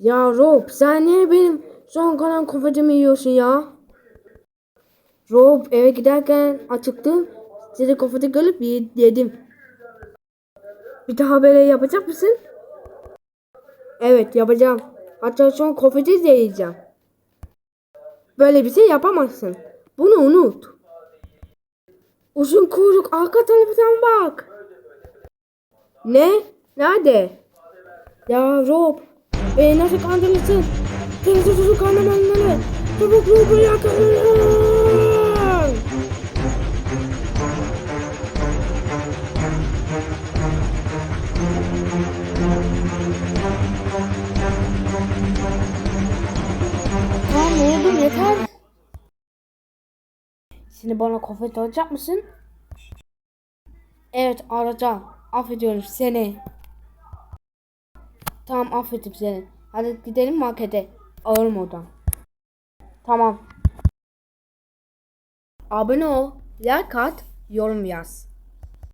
Ya Rob sen niye benim son kalan kofetimi yiyorsun ya? Rob eve giderken açıktım. Sizi kofeti görüp ye- yedim. Bir daha böyle yapacak mısın? Evet yapacağım. Hatta son kofeti de yiyeceğim. Böyle bir şey yapamazsın. Bunu unut. Uzun kuyruk arka taraftan bak. Ne? Nerede? Ya Rob. Beni nasıl kandırırsın? Seni suçsuz kahramanları. Çabuk Rob'u yakalayın. Tamam oğlum yeter. Şimdi bana kofet alacak mısın? Evet alacağım. Affediyorum seni. Tamam affettim seni. Hadi gidelim markete. Alırım oradan. Tamam. Abone ol, like at, yorum yaz.